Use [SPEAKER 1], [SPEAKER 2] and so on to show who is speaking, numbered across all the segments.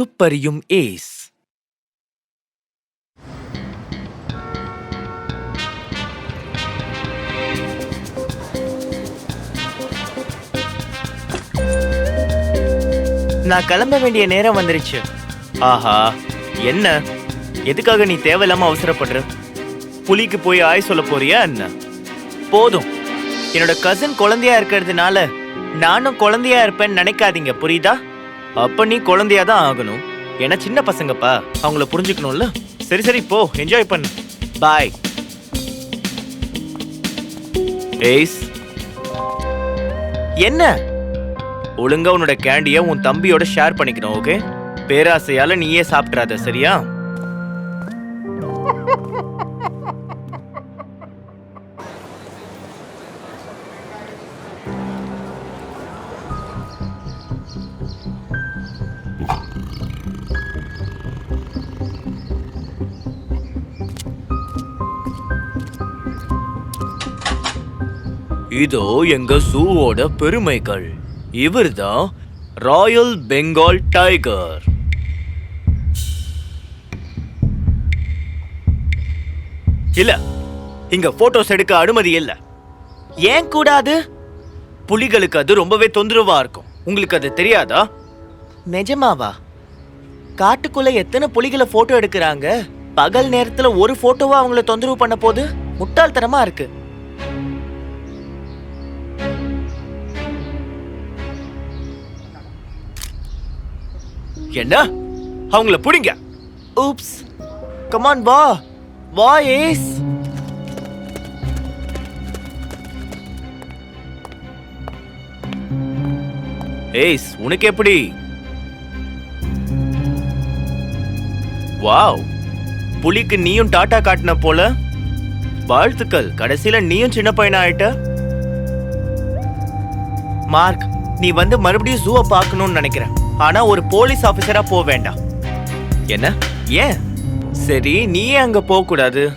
[SPEAKER 1] துப்பறியும் ஏஸ். நான் கிளம்ப வேண்டிய நேரம் வந்துருச்சு. ஆஹா என்ன? எதுக்காக நீ தேவையில்லாம அவசரப்படுற? புலிக்கு போய் ஆய் சொல்ல போறியா என்ன? போதும். என்னோட கசின் குழந்தையா இருக்கிறதுனால நானும் குழந்தையா இருப்பேன்னு நினைக்காதீங்க புரியுதா? அப்ப நீ குழந்தையா தான் ஆகணும். ஏன்னா சின்ன பசங்கப்பா. அவங்கள புரிஞ்சுக்கணும்ல? சரி சரி போ. என்ஜாய் பண்ணு. பாய் ஏய்ஸ் என்ன? ஒழுங்கா உன்னோட கேண்டிய உன் தம்பியோட ஷேர் பண்ணிக்கணும் ஓகே பேராசையால நீயே சாப்பிட்றாத சரியா? இதோ எங்க சூவோட பெருமைகள். இவர்தான் ராயல் பெங்கால் டைகர். இல்ல இங்க போட்டோஸ் எடுக்க அனுமதி இல்ல. ஏன் கூடாது? புலிகளுக்கு அது ரொம்பவே தொந்தரவா இருக்கும். உங்களுக்கு அது தெரியாதா? நிஜமாவா? காட்டுக்குள்ள எத்தனை புலிகளை போட்டோ எடுக்கிறாங்க? பகல் நேரத்துல ஒரு போட்டோவா அவங்கள தொந்தரவு பண்ண போது முட்டாள்தனமா இருக்கு. என்ன அவங்கள புடிங்க. ஊப்ஸ் கமான் வா. வா ஏஸ். ஏஸ் உனக்கு எப்படி? வாவ். புலிக்கு நீயும் டாட்டா காட்டின போல. வாழ்த்துக்கள். கடைசியில நீயும் சின்ன பையனா ஆயிட்ட? மார்க் நீ வந்து மறுபடியும் ஜூவை பார்க்கணும்னு நினைக்கிறேன். ஆனா ஒரு போலீஸ் ஆபீசரா போக வேண்டாம். என்ன? ஏன்? சரி நீ ஏன் அங்க போக கூடாது.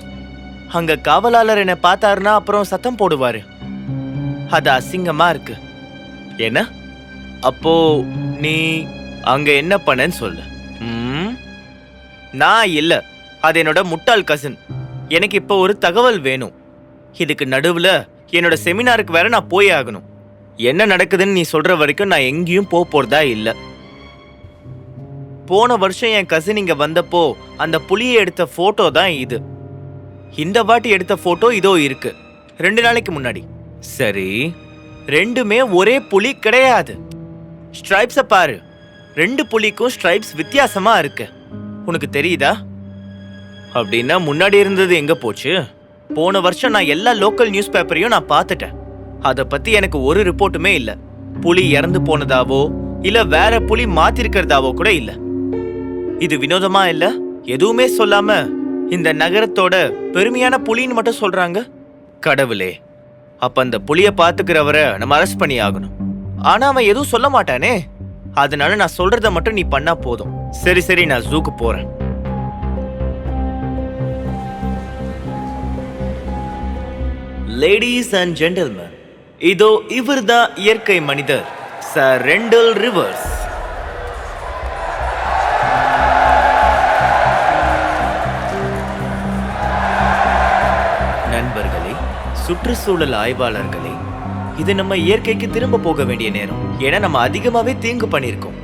[SPEAKER 1] அங்க காவலாளர் என்னை பார்த்தாருன்னா அப்புறம் சத்தம் போடுவாரு. அது அசிங்கமா இருக்கு. என்ன? அப்போ நீ அங்க என்ன பண்ணன்னு சொல்லு. ம்? நான் இல்ல. அது என்னோட முட்டாள் கசின் எனக்கு இப்போ ஒரு தகவல் வேணும். இதுக்கு நடுவுல என்னோட செமினாருக்கு வேற நான் போய் ஆகணும். என்ன நடக்குதுன்னு நீ சொல்ற வரைக்கும் நான் எங்கேயும் போக போறதா இல்ல. போன வருஷம் என் கசின் இங்கே வந்தப்போ அந்த புலியை எடுத்த ஃபோட்டோ தான் இது. இந்த வாட்டி எடுத்த ஃபோட்டோ இதோ இருக்கு. ரெண்டு நாளைக்கு முன்னாடி. சரி. ரெண்டுமே ஒரே புலி கிடையாது. ஸ்ட்ரைப்ஸை பாரு. ரெண்டு புலிக்கும் ஸ்ட்ரைப்ஸ் வித்தியாசமா இருக்கு. உனக்கு தெரியுதா? அப்படின்னா முன்னாடி இருந்தது எங்க போச்சு? போன வருஷம் நான் எல்லா லோக்கல் நியூஸ் பேப்பரையும் நான் பார்த்துட்டேன். அதை பத்தி எனக்கு ஒரு ரிப்போர்ட்டுமே இல்லை. புலி இறந்து போனதாவோ இல்ல வேற புலி மாத்திருக்கிறதாவோ கூட இல்லை. இது வினோதமா இல்ல? எதுவுமே சொல்லாம இந்த நகரத்தோட பெருமையான புலின்னு மட்டும் சொல்றாங்க? கடவுளே. அப்ப அந்த புலிய பாத்துக்கிறவரை நம்ம அரெஸ்ட் பண்ணி ஆகணும். ஆனா அவன் எதுவும் சொல்ல மாட்டானே? அதனால நான் சொல்றத மட்டும் நீ பண்ணா போதும். சரி சரி நான் ஜூக்கு போறேன். லேடிஸ் அண்ட் ஜென்டல்மேன் இதோ இவர்தான் இயற்கை மனிதர் சர் ரெண்டல் ரிவர்ஸ் சுற்றுச்சூழல் ஆய்வாளர்களே இது நம்ம இயற்கைக்கு திரும்ப போக வேண்டிய நேரம். ஏன்னா நம்ம அதிகமாகவே தீங்கு பண்ணியிருக்கோம்.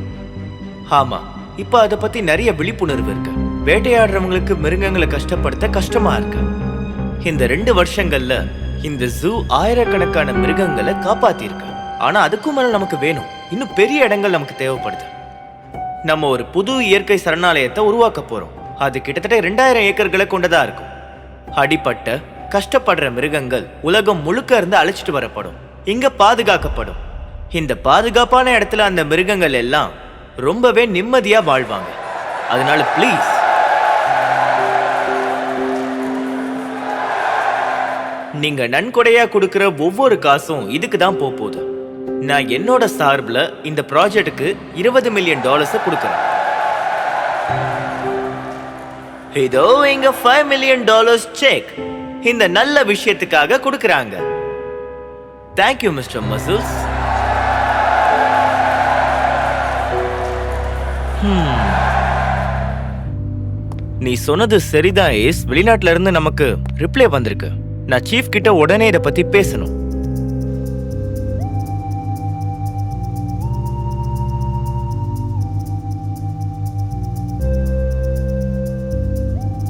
[SPEAKER 1] ஆமா இப்போ அதை பத்தி நிறைய விழிப்புணர்வு இருக்கு. வேட்டையாடுறவங்களுக்கு மிருகங்களை கஷ்டப்படுத்த கஷ்டமா இருக்கு. இந்த ரெண்டு வருஷங்கள்ல இந்த ஜூ ஆயிரக்கணக்கான மிருகங்களை காப்பாத்திருக்கு ஆனா அதுக்கும் மேல நமக்கு வேணும். இன்னும் பெரிய இடங்கள் நமக்கு தேவைப்படுது. நம்ம ஒரு புது இயற்கை சரணாலயத்தை உருவாக்க போறோம். அது கிட்டத்தட்ட ரெண்டாயிரம் ஏக்கர்களை கொண்டதா இருக்கும். அடிப்பட்ட கஷ்டப்படுற மிருகங்கள் உலகம் முழுக்க இருந்து அழைச்சிட்டு வரப்படும். இங்க பாதுகாக்கப்படும். இந்த பாதுகாப்பான இடத்துல அந்த மிருகங்கள் எல்லாம் ரொம்பவே நிம்மதியா வாழ்வாங்க. அதனால ப்ளீஸ் நீங்க நன்கொடையா கொடுக்கிற ஒவ்வொரு காசும் இதுக்கு தான் போக போகுது. நான் என்னோட சார்பில் இந்த ப்ராஜெக்ட்டுக்கு இருபது மில்லியன் டாலர்ஸை கொடுக்குறேன். இதோ இங்க ஃபைவ் மில்லியன் டாலர்ஸ் செக் இந்த நல்ல விஷயத்துக்காக கொடுக்கறாங்க. தேங்க்யூ மிஸ்டர் மசில்ஸ் நீ சொன்னது சரிதான் ஏஸ். வெளிநாட்டுல இருந்து நமக்கு ரிப்ளை வந்திருக்கு. நான் சீஃப் கிட்ட உடனே இதை பத்தி பேசணும்.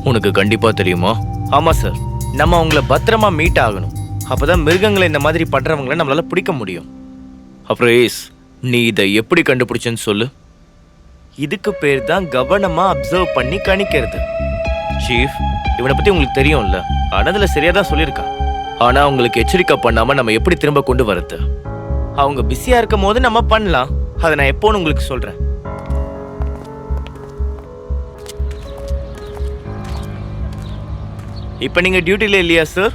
[SPEAKER 1] உனக்கு கண்டிப்பா தெரியுமா? ஆமா சார் நம்ம அவங்கள பத்திரமா மீட் ஆகணும். அப்பதான் மிருகங்களை இந்த மாதிரி பண்றவங்கள நம்மளால பிடிக்க முடியும். அப்புறம் ஏஸ் நீ இதை எப்படி கண்டுபிடிச்சேன்னு சொல்லு. இதுக்கு பேர் தான் கவனமா அப்சர்வ் பண்ணி கணிக்கிறது. சீஃப் இவனை பத்தி உங்களுக்கு தெரியும்ல. ஆனதுல சரியா தான் சொல்லியிருக்கான் ஆனா உங்களுக்கு எச்சரிக்கை பண்ணாம நம்ம எப்படி திரும்ப கொண்டு வரது? அவங்க பிஸியா இருக்கும் போது நம்ம பண்ணலாம். அதை நான் எப்போன்னு உங்களுக்கு சொல்றேன். இப்போ நீங்க டியூட்டில இல்லையா சார்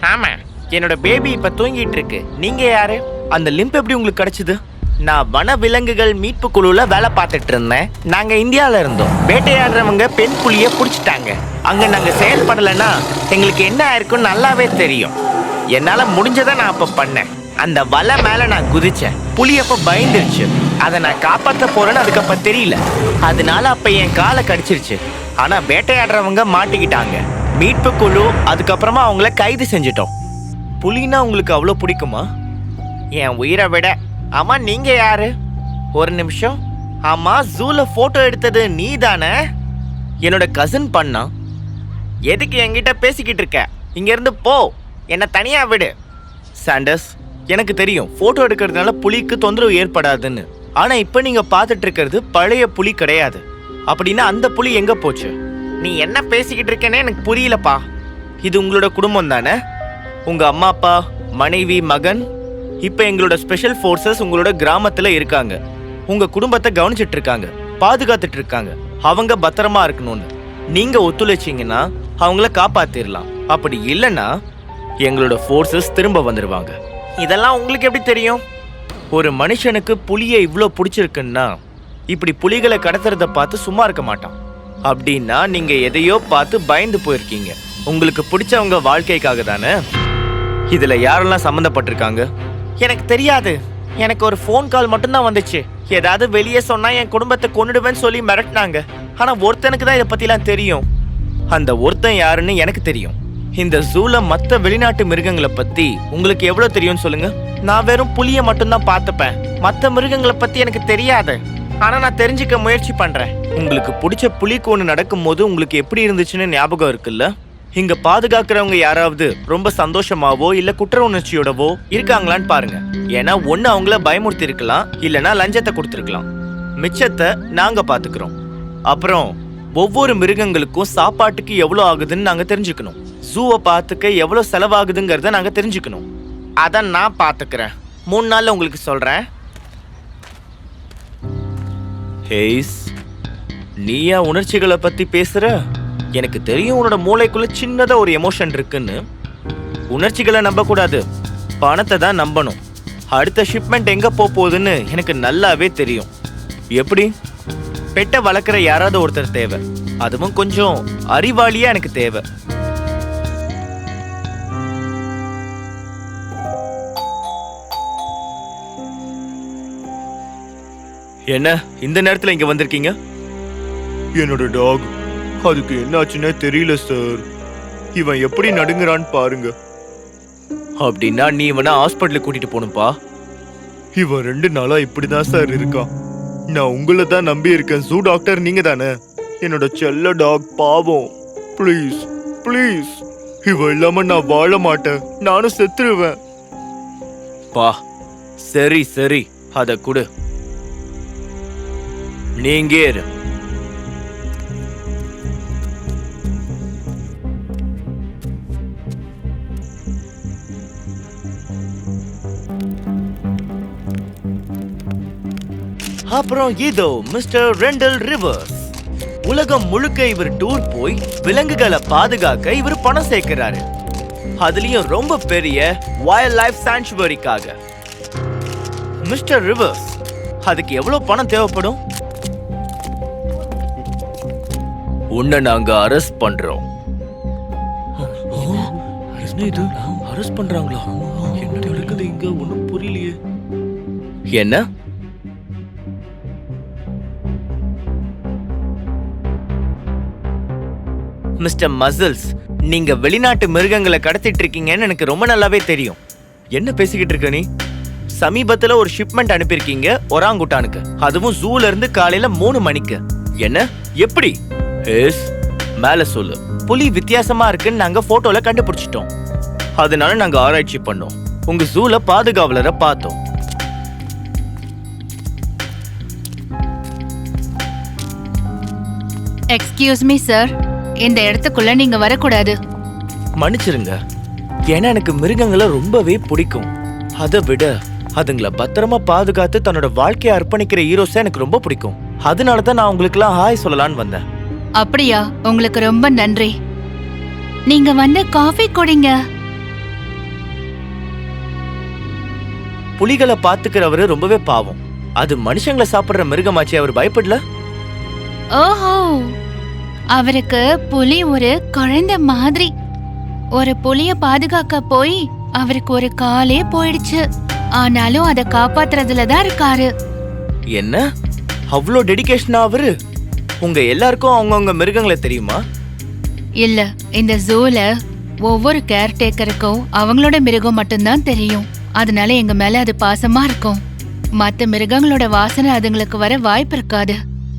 [SPEAKER 1] ஆமா என்னோட பேபி இப்ப தூங்கிட்டு இருக்கு நீங்க யாரு? அந்த லிம்ப் எப்படி உங்களுக்கு கிடைச்சது? நான் வன விலங்குகள் மீட்பு குழுல வேலை பார்த்துட்டு இருந்தேன். நாங்க இந்தியால இருந்தோம். வேட்டையாடுறவங்க பெண் புலிய புடிச்சிட்டாங்க. அங்க நாங்க செயல்படலைன்னா எங்களுக்கு என்ன ஆயிருக்கும்னு நல்லாவே தெரியும். என்னால முடிஞ்சதை நான் அப்ப பண்ணேன். அந்த வலை மேல நான் குதிச்சேன். புலி அப்ப பயந்துருச்சு. அதை நான் காப்பாத்த போறேன்னு அதுக்கப்ப தெரியல. அதனால அப்ப என் காலை கடிச்சிருச்சு. ஆனா வேட்டையாடுறவங்க மாட்டிக்கிட்டாங்க. மீட்பு குழு அதுக்கப்புறமா அவங்கள கைது செஞ்சிட்டோம். புலினா உங்களுக்கு அவ்வளோ பிடிக்குமா? என் உயிரை விட. ஆமா நீங்க யாரு? ஒரு நிமிஷம். ஆமா ஜூல போட்டோ எடுத்தது நீ தானே என்னோட கசின் பண்ணா. எதுக்கு என்கிட்ட பேசிக்கிட்டு இருக்க? இங்க இருந்து போ. என்ன தனியா விடு. சாண்டர்ஸ் எனக்கு தெரியும் போட்டோ எடுக்கிறதுனால புலிக்கு தொந்தரவு ஏற்படாதுன்னு. ஆனா இப்ப நீங்க பார்த்துட்டு இருக்கிறது பழைய புலி கிடையாது. அப்படின்னா அந்த புலி எங்க போச்சு? நீ என்ன பேசிக்கிட்டு இருக்கேனே எனக்கு புரியலப்பா. இது உங்களோட குடும்பம் தானே? உங்க அம்மா அப்பா மனைவி மகன் இப்போ எங்களோட ஸ்பெஷல் ஃபோர்ஸஸ் உங்களோட கிராமத்தில் இருக்காங்க. உங்க குடும்பத்தை கவனிச்சிட்டு இருக்காங்க பாதுகாத்துட்டு இருக்காங்க. அவங்க பத்திரமா இருக்கணும்னு. நீங்க ஒத்துழைச்சிங்கன்னா அவங்கள காப்பாத்திரலாம். அப்படி இல்லைன்னா எங்களோட ஃபோர்ஸஸ் திரும்ப வந்துடுவாங்க இதெல்லாம் உங்களுக்கு எப்படி தெரியும்? ஒரு மனுஷனுக்கு புலியை இவ்வளோ பிடிச்சிருக்குன்னா இப்படி புலிகளை கடத்துறதை பார்த்து சும்மா இருக்க மாட்டான். அப்படின்னா நீங்க எதையோ பார்த்து பயந்து போயிருக்கீங்க. உங்களுக்கு பிடிச்சவங்க வாழ்க்கைக்காக தானே? இதுல யாரெல்லாம் சம்மந்தப்பட்டிருக்காங்க? எனக்கு தெரியாது. எனக்கு ஒரு ஃபோன் கால் மட்டும்தான் வந்துச்சு. ஏதாவது வெளியே சொன்னா என் குடும்பத்தை கொன்னுடுவேன்னு சொல்லி மிரட்டினாங்க. ஆனா ஒருத்தனுக்கு தான் இதை பத்திலாம் தெரியும். அந்த ஒருத்தன் யாருன்னு எனக்கு தெரியும். இந்த ஜூல மத்த வெளிநாட்டு மிருகங்களை பத்தி உங்களுக்கு எவ்வளவு தெரியும்னு சொல்லுங்க. நான் வெறும் புலிய மட்டும்தான் பார்த்துப்பேன். மத்த மிருகங்களை பத்தி எனக்கு தெரியாது. ஆனா நான் தெரிஞ்சுக்க முயற்சி பண்றேன். உங்களுக்கு பிடிச்ச புலிக்கு நடக்கும்போது உங்களுக்கு எப்படி இருந்துச்சுன்னு ஞாபகம் இருக்குல்ல? இங்க பாதுகாக்கிறவங்க யாராவது ரொம்ப சந்தோஷமாவோ இல்ல குற்ற உணர்ச்சியோடவோ இருக்காங்களான்னு பாருங்க. ஏன்னா ஒண்ணு அவங்கள பயமுறுத்தி இருக்கலாம் இல்லனா லஞ்சத்தை கொடுத்துருக்கலாம். மிச்சத்தை நாங்க பாத்துக்கிறோம். அப்புறம் ஒவ்வொரு மிருகங்களுக்கும் சாப்பாட்டுக்கு எவ்வளோ ஆகுதுன்னு நாங்க தெரிஞ்சுக்கணும். ஜூவை பார்த்துக்க எவ்வளோ செலவாகுதுங்கிறத நாங்க தெரிஞ்சுக்கணும். அதை நான் பாத்துக்கிறேன். மூணு நாள்ல உங்களுக்கு சொல்றேன். ஏய்ஸ் நீயா உணர்ச்சிகளை பத்தி பேசுற? எனக்கு தெரியும் உன்னோட மூளைக்குள்ள சின்னதா ஒரு எமோஷன் இருக்குன்னு. உணர்ச்சிகளை நம்ப கூடாது பணத்தை தான் நம்பணும். அடுத்த ஷிப்மெண்ட் எங்க போக போகுதுன்னு எனக்கு நல்லாவே தெரியும். எப்படி? பெட்டை வளர்க்குற யாராவது ஒருத்தர் தேவை. அதுவும் கொஞ்சம் அறிவாளியா எனக்கு தேவை. என்ன இந்த நேரத்துல இங்க வந்திருக்கீங்க?
[SPEAKER 2] என்னோட டாக் அதுக்கு என்னாச்சுன்னே தெரியல சார். இவன் எப்படி நடுங்குறான்னு பாருங்க.
[SPEAKER 1] அப்படின்னா நீ இவனை ஹாஸ்பிட்டலுக்கு கூட்டிட்டு போகணும்ப்பா
[SPEAKER 2] இவன் ரெண்டு நாளா இப்படிதான் சார் இருக்கான். நான் உங்களை தான் நம்பி இருக்கேன் ஜூ டாக்டர் நீங்க தானே? என்னோட செல்ல டாக் பாவம். Please please. இவன் இல்லாம நான் வாழ மாட்டேன். நானும் செத்துருவேன்.
[SPEAKER 1] பா சரி சரி. அத குடு. நீங்க அப்புறம் இதோ மிஸ்டர் ரெண்டல் ரிவர்ஸ். உலகம் முழுக்க இவர் டூர் போய் விலங்குகளை பாதுகாக்க இவர் பணம் சேர்க்கிறாரு. அதுலயும் ரொம்ப பெரிய வைல்ட் லைஃப் சாங்சுவரிக்காக மிஸ்டர் ரிவர்ஸ் அதுக்கு எவ்வளவு பணம் தேவைப்படும்? உன்னை நாங்க அரெஸ்ட் பண்றோம். இது? அரெஸ்ட் பண்றாங்களா? என்ன ஒன்றும் புரியலையே. என்ன? மிஸ்டர் மசில்ஸ் நீங்க வெளிநாட்டு மிருகங்களை கடத்திட்டு இருக்கீங்கன்னு எனக்கு ரொம்ப நல்லாவே தெரியும். என்ன பேசிக்கிட்டு இருக்க நீ? சமீபத்துல ஒரு ஷிப்மெண்ட் அனுப்பியிருக்கீங்க ஒராங்குட்டானுக்கு. அதுவும் ஜூல இருந்து காலையில மூணு மணிக்கு. என்ன? எப்படி? எஸ் மேல சொல்லு. புலி வித்தியாசமா இருக்குன்னு நாங்க போட்டோல கண்டுபிடிச்சிட்டோம். அதனால நாங்க ஆராய்ச்சி பண்ணோம். உங்க ஜூல பாதுகாவலரை பார்த்தோம்.
[SPEAKER 3] எக்ஸ்கியூஸ் மீ சார் இந்த இடத்துக்குள்ள நீங்க வரக்கூடாது.
[SPEAKER 1] மன்னிச்சிருங்க. ஏன்னா எனக்கு மிருகங்களை ரொம்பவே பிடிக்கும். அதை விட அதுங்களை பத்திரமா பாதுகாத்து தன்னோட வாழ்க்கையை அர்ப்பணிக்கிற ஹீரோஸை எனக்கு ரொம்ப பிடிக்கும். அதனால தான் நான் உங்களுக்குலாம் ஹாய் சொல்லலான்னு வந்தேன்.
[SPEAKER 3] அப்படியா? உங்களுக்கு ரொம்ப நன்றி. நீங்க வந்து காஃபி குடிங்க.
[SPEAKER 1] புலிகளை பாத்துக்கிறவரு ரொம்பவே பாவம். அது மனுஷங்களை சாப்பிடுற மிருகமாச்சு அவர் பயப்படல?
[SPEAKER 3] ஓஹோ. அவருக்கு புலி ஒரு குழந்தை மாதிரி. ஒரு புலிய பாதுகாக்க போய் அவருக்கு ஒரு காலே போயிடுச்சு. ஆனாலும் அதை காப்பாத்துறதுல தான் இருக்காரு.
[SPEAKER 1] என்ன? அவ்வளோ டெடிகேஷனா அவரு? உங்க எல்லாருக்கும் அவங்கவுங்க மிருகங்களை தெரியுமா?
[SPEAKER 3] இல்ல இந்த ஜூல ஒவ்வொரு கேர்டேக்கருக்கும் அவங்களோட மிருகம் மட்டும்தான் தெரியும். அதனால எங்க மேல அது பாசமா இருக்கும். மத்த மிருகங்களோட வாசனை அதுங்களுக்கு வர வாய்ப்பு இருக்காது.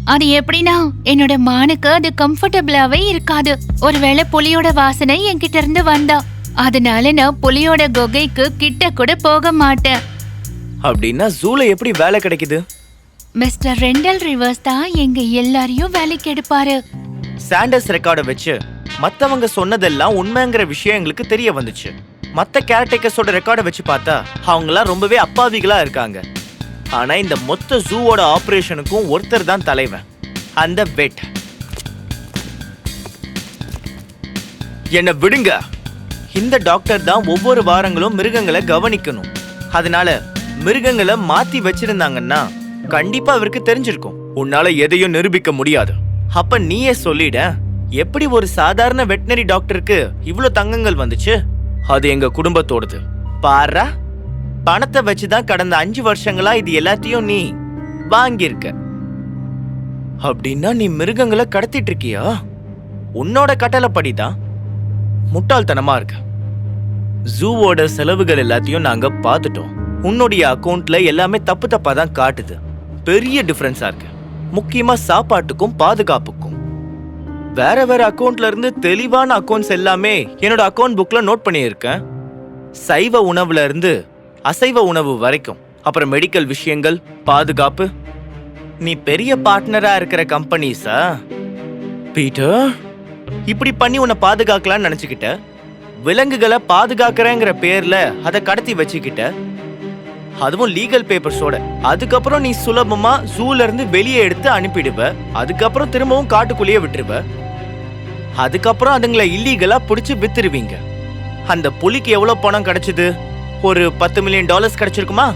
[SPEAKER 3] அது எப்படின்னா என்னோட மானுக்கு அது கம்ஃபர்டபுளாவே இருக்காது. ஒருவேளை புலியோட வாசனை என்கிட்ட இருந்து வந்தா அதனால நான் புலியோட குகைக்கு கிட்ட கூட போக மாட்டேன்.
[SPEAKER 1] அப்படின்னா ஜூல எப்படி வேலை கிடைக்குது?
[SPEAKER 3] மிஸ்டர் ரெண்டல் ரிவர்ஸ் தான் எங்க எல்லாரையும் வேலைக்கு எடுப்பாரு.
[SPEAKER 1] சாண்டர்ஸ் ரெக்கார்டை வச்சு மத்தவங்க சொன்னதெல்லாம் உண்மைங்கிற விஷயம் எங்களுக்கு தெரிய வந்துச்சு. மத்த கேரக்டேக்கர்ஸோட ரெக்கார்டை வச்சு பார்த்தா அவங்களாம் ரொம்பவே அப்பாவிகளா இருக்காங்க. ஆனா இந்த மொத்த ஜூவோட ஆபரேஷனுக்கும் ஒருத்தர் தான் தலைவன். அந்த வெட். என்ன விடுங்க. இந்த டாக்டர் தான் ஒவ்வொரு வாரங்களும் மிருகங்களை கவனிக்கணும். அதனால மிருகங்களை மாத்தி வச்சிருந்தாங்கன்னா கண்டிப்பா அவருக்கு தெரிஞ்சிருக்கும். உன்னால எதையும் நிரூபிக்க முடியாது. அப்ப நீயே சொல்லிட எப்படி ஒரு சாதாரண வெட்டினரி டாக்டருக்கு இவ்வளோ தங்கங்கள் வந்துச்சு? அது எங்க குடும்பத்தோடது. பாரா பணத்தை வச்சுதான் கடந்த அஞ்சு வருஷங்களா இது எல்லாத்தையும் நீ வாங்கியிருக்க. அப்படின்னா நீ மிருகங்களை கடத்திட்டு இருக்கியா உன்னோட கட்டளைப்படிதான் முட்டாள்தனமா இருக்க. ஜூவோட செலவுகள் எல்லாத்தையும் நாங்க பார்த்துட்டோம். உன்னுடைய அக்கௌண்ட்ல எல்லாமே தப்பு தப்பா தான் காட்டுது. பெரிய டிஃப்ரென்ஸா இருக்கு. முக்கியமா சாப்பாட்டுக்கும் பாதுகாப்புக்கும். வேற வேற அக்கௌண்ட்ல இருந்து தெளிவான அக்கௌண்ட்ஸ் எல்லாமே என்னோட அக்கவுண்ட் புக்ல நோட் பண்ணியிருக்கேன். சைவ உணவுல இருந்து அசைவ உணவு வரைக்கும். அப்புறம் மெடிக்கல் விஷயங்கள் பாதுகாப்பு. நீ பெரிய பார்ட்னரா இருக்கிற கம்பெனிஸா பீட்டர் இப்படி பண்ணி உன்னை பாதுகாக்கலாம்னு நினைச்சுக்கிட்ட. விலங்குகளை பாதுகாக்கிறேங்கிற பேர்ல அதை கடத்தி வச்சுக்கிட்ட. அதுவும் லீகல் பேப்பர்ஸோட அதுக்கப்புறம் நீ சுலபமா ஜூல இருந்து வெளியே எடுத்து அனுப்பிடுவ. அதுக்கப்புறம் திரும்பவும் காட்டுக்குள்ளேயே விட்டுருவ. அதுக்கப்புறம் அதுங்களை இல்லீகலா பிடிச்சு வித்துருவீங்க. அந்த புலிக்கு எவ்வளவு பணம் கிடைச்சது? ஒரு பத்து மில்லியன் டாலர்ஸ் கிடைச்சிருக்குமா?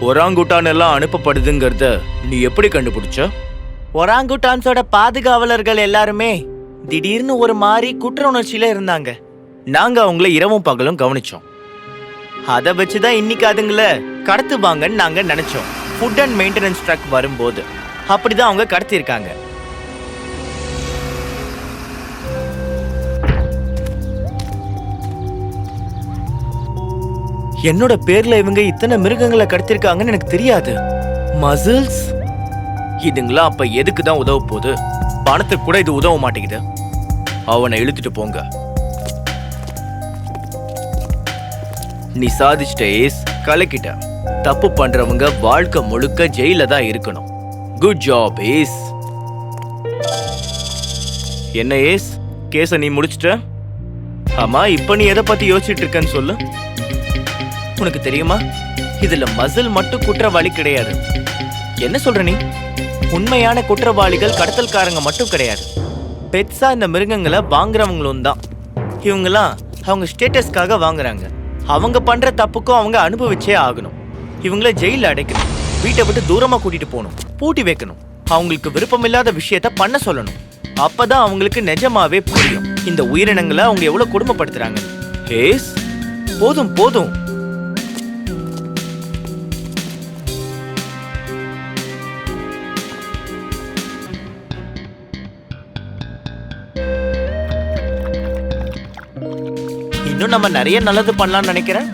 [SPEAKER 1] ஒராங்குட்டான் எல்லாம் அனுப்பப்படுதுங்கிறத நீ எப்படி கண்டுபிடிச்ச? ஒராங்குட்டான்ஸோட பாதுகாவலர்கள் எல்லாருமே திடீர்னு ஒரு மாதிரி குற்ற உணர்ச்சியில இருந்தாங்க. நாங்க அவங்கள இரவும் பகலும் கவனிச்சோம். அதை வச்சுதான் இன்னைக்கு அதுங்கள கடத்துவாங்கன்னு நாங்க நினைச்சோம். ஃபுட் அண்ட் மெயின்டெனன்ஸ் ட்ரக் வரும்போது. அப்படிதான் அவங்க கடத்தியிருக்காங்க. என்னோட பேர்ல இவங்க இத்தனை மிருகங்களை கடத்திருக்காங்கன்னு எனக்கு தெரியாது. மசில்ஸ் இதுங்களா அப்ப எதுக்கு தான் உதவ போகுது? பணத்துக்கு கூட இது உதவ மாட்டேங்குது. அவனை இழுத்துட்டு போங்க. நீ சாதிச்சிட்ட ஏஸ் கலக்கிட்ட. தப்பு பண்றவங்க வாழ்க்கை முழுக்க ஜெயில தான் இருக்கணும். Good job Ace. என்ன ஏஸ்? கேஸ நீ முடிச்சிட்ட? ஆமா இப்ப நீ எதை பத்தி யோசிச்சுட்டு இருக்கன்னு சொல்லு. உனக்கு தெரியுமா? இதுல மசில் மட்டும் குற்றவாளி கிடையாது. என்ன சொல்ற நீ? உண்மையான குற்றவாளிகள் கடத்தல்காரங்க மட்டும் கிடையாது. பெட்ஸா இந்த மிருகங்களை வாங்குறவங்களும் தான். இவங்கெல்லாம் அவங்க ஸ்டேட்டஸ்க்காக வாங்குறாங்க. அவங்க பண்ற தப்புக்கும் அவங்க அனுபவிச்சே ஆகணும். இவங்கள ஜெயில அடைக்கணும். வீட்டை விட்டு தூரமா கூட்டிட்டு போகணும். பூட்டி வைக்கணும். அவங்களுக்கு விருப்பமில்லாத விஷயத்த பண்ண சொல்லணும். அப்பதான் அவங்களுக்கு நிஜமாவே புரியும். இந்த உயிரினங்களை அவங்க எவ்வளவு கொடுமைப்படுத்துறாங்க ஏஸ்? போதும் போதும். இன்னும் நம்ம நிறைய நல்லது பண்ணலாம்னு நினைக்கிறேன்.